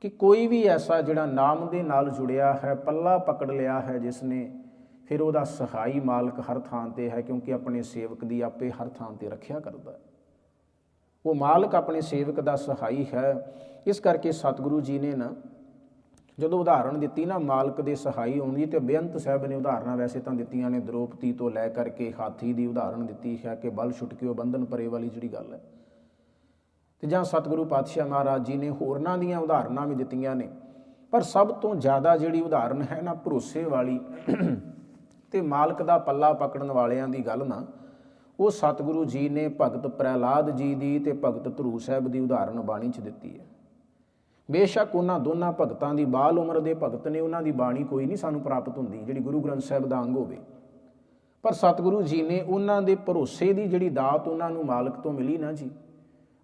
ਕਿ ਕੋਈ ਵੀ ਐਸਾ ਜਿਹੜਾ ਨਾਮ ਦੇ ਨਾਲ ਜੁੜਿਆ ਹੈ, ਪੱਲਾ ਪਕੜ ਲਿਆ ਹੈ ਜਿਸ ਨੇ ਫਿਰ ਉਹਦਾ ਸਹਾਈ ਮਾਲਕ ਹਰ ਥਾਂ ਤੇ ਹੈ ਕਿਉਂਕਿ ਆਪਣੇ ਸੇਵਕ ਦੀ ਆਪੇ ਹਰ ਥਾਂ ਤੇ ਰੱਖਿਆ ਕਰਦਾ ਹੈ। ਉਹ ਮਾਲਕ ਆਪਣੇ ਸੇਵਕ ਦਾ ਸਹਾਈ ਹੈ। ਇਸ ਕਰਕੇ ਸਤਿਗੁਰੂ ਜੀ ਨੇ ਨਾ, ਜਦੋਂ ਉਦਾਹਰਣ ਦਿੱਤੀ ਨਾ ਮਾਲਕ ਦੇ ਸਹਾਈ ਹੋਣ ਦੀ ਤੇ ਬੇਅੰਤ ਸਾਹਿਬ ਨੇ ਉਦਾਹਰਨਾਂ ਵੈਸੇ ਤਾਂ ਦਿੱਤੀਆਂ ਨੇ, ਦ੍ਰੋਪਦੀ ਤੋਂ ਲੈ ਕਰਕੇ ਹਾਥੀ ਦੀ ਉਦਾਹਰਣ ਦਿੱਤੀ ਹੈ ਕਿ ਬਲ ਛੁਟਕਿਓ ਬੰਧਨ ਪਰੇ ਵਾਲੀ ਜਿਹੜੀ ਗੱਲ ਹੈ। ਤੇ ਜਾਂ ਸਤਿਗੁਰੂ ਪਾਤਸ਼ਾਹ ਮਹਾਰਾਜ ਜੀ ਨੇ ਹੋਰਨਾਂ ਦੀਆਂ ਉਦਾਹਰਨਾਂ ਵੀ ਦਿੱਤੀਆਂ ਨੇ। ਪਰ ਸਭ ਤੋਂ ਜ਼ਿਆਦਾ ਜਿਹੜੀ ਉਦਾਹਰਨ ਹੈ ਨਾ ਭਰੋਸੇ ਵਾਲੀ ਤੇ ਮਾਲਕ ਦਾ ਪੱਲਾ ਪਕੜਨ ਵਾਲਿਆਂ ਦੀ ਗੱਲ ਨਾ, ਉਹ ਸਤਿਗੁਰੂ ਜੀ ਨੇ ਭਗਤ ਪ੍ਰਹਿਲਾਦ ਜੀ ਦੀ ਤੇ ਭਗਤ ਧਰੂ ਸਾਹਿਬ ਦੀ ਉਦਾਹਰਨ ਬਾਣੀ 'ਚ ਦਿੱਤੀ ਹੈ। ਬੇਸ਼ੱਕ ਉਹਨਾਂ ਦੋਨਾਂ ਭਗਤਾਂ ਦੀ ਬਾਲ ਉਮਰ ਦੇ ਭਗਤ ਨੇ ਉਹਨਾਂ ਦੀ ਬਾਣੀ ਕੋਈ ਨਹੀਂ ਸਾਨੂੰ ਪ੍ਰਾਪਤ ਹੁੰਦੀ, ਜਿਹੜੀ ਗੁਰੂ ਗ੍ਰੰਥ ਸਾਹਿਬ ਦਾ ਅੰਗ ਹੋਵੇ। ਪਰ ਸਤਿਗੁਰੂ ਜੀ ਨੇ ਉਹਨਾਂ ਦੇ ਭਰੋਸੇ ਦੀ ਜਿਹੜੀ ਦਾਤ ਉਹਨਾਂ ਨੂੰ ਮਾਲਕ ਤੋਂ ਮਿਲੀ ਨਾ ਜੀ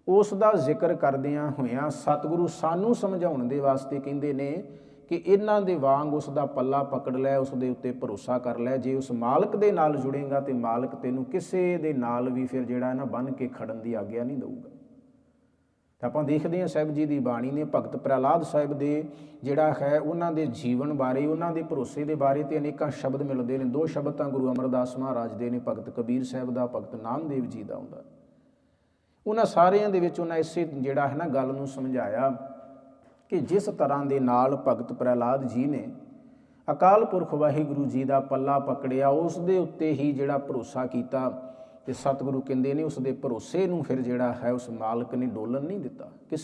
ਉਸ ਦਾ ਜ਼ਿਕਰ ਕਰਦਿਆਂ ਹੋਇਆਂ ਸਤਿਗੁਰੂ ਸਾਨੂੰ ਸਮਝਾਉਣ ਦੇ ਵਾਸਤੇ ਕਹਿੰਦੇ ਨੇ ਕਿ ਇਹਨਾਂ ਦੇ ਵਾਂਗ ਉਸ ਦਾ ਪੱਲਾ ਪਕੜ ਲੈ, ਉਸ ਦੇ ਉੱਤੇ ਭਰੋਸਾ ਕਰ ਲੈ। ਜੇ ਉਸ ਮਾਲਕ ਦੇ ਨਾਲ ਜੁੜੇਗਾ ਤੇ ਮਾਲਕ ਤੈਨੂੰ ਕਿਸੇ ਦੇ ਨਾਲ ਵੀ ਫਿਰ ਜਿਹੜਾ ਹੈ ਨਾ ਬੰਨ ਕੇ ਖੜਨ ਦੀ ਆਗਿਆ ਨਹੀਂ ਦਊਗਾ। ਤਾਂ ਆਪਾਂ ਦੇਖਦੇ ਹਾਂ ਸਾਹਿਬ ਜੀ ਦੀ ਬਾਣੀ ਨੇ ਭਗਤ ਪ੍ਰਹਿਲਾਦ ਸਾਹਿਬ ਦੇ ਜਿਹੜਾ ਹੈ ਉਹਨਾਂ ਦੇ ਜੀਵਨ ਬਾਰੇ, ਉਹਨਾਂ ਦੇ ਭਰੋਸੇ ਦੇ ਬਾਰੇ ਤੇ ਅਨੇਕਾਂ ਸ਼ਬਦ ਮਿਲਦੇ ਨੇ। ਦੋ ਸ਼ਬਦ ਤਾਂ ਗੁਰੂ ਅਮਰਦਾਸ ਮਹਾਰਾਜ ਦੇ ਨੇ, ਭਗਤ ਕਬੀਰ ਸਾਹਿਬ ਦਾ, ਭਗਤ ਨਾਮਦੇਵ ਜੀ ਦਾ ਹੁੰਦਾ। ਉਹਨਾਂ ਸਾਰਿਆਂ ਦੇ ਵਿੱਚ ਉਹਨਾਂ ਇਸੇ ਜਿਹੜਾ ਹੈ ਨਾ ਗੱਲ ਨੂੰ ਸਮਝਾਇਆ ਕਿ ਜਿਸ ਤਰ੍ਹਾਂ ਦੇ ਨਾਲ ਭਗਤ ਪ੍ਰਹਿਲਾਦ ਜੀ ਨੇ ਅਕਾਲ ਪੁਰਖ ਵਾਹਿਗੁਰੂ ਜੀ ਦਾ ਪੱਲਾ ਪਕੜਿਆ, ਉਸ ਦੇ ਉੱਤੇ ਹੀ ਜਿਹੜਾ ਭਰੋਸਾ ਕੀਤਾ ਤੇ ਸਤਿਗੁਰੂ ਕਹਿੰਦੇ ਨੇ ਉਸ ਦੇ ਭਰੋਸੇ ਨੂੰ ਫਿਰ ਜਿਹੜਾ ਹੈ ਉਸ ਮਾਲਕ ਨੇ ਡੋਲਣ ਨਹੀਂ ਦਿੱਤਾ। ਕਿਸੇ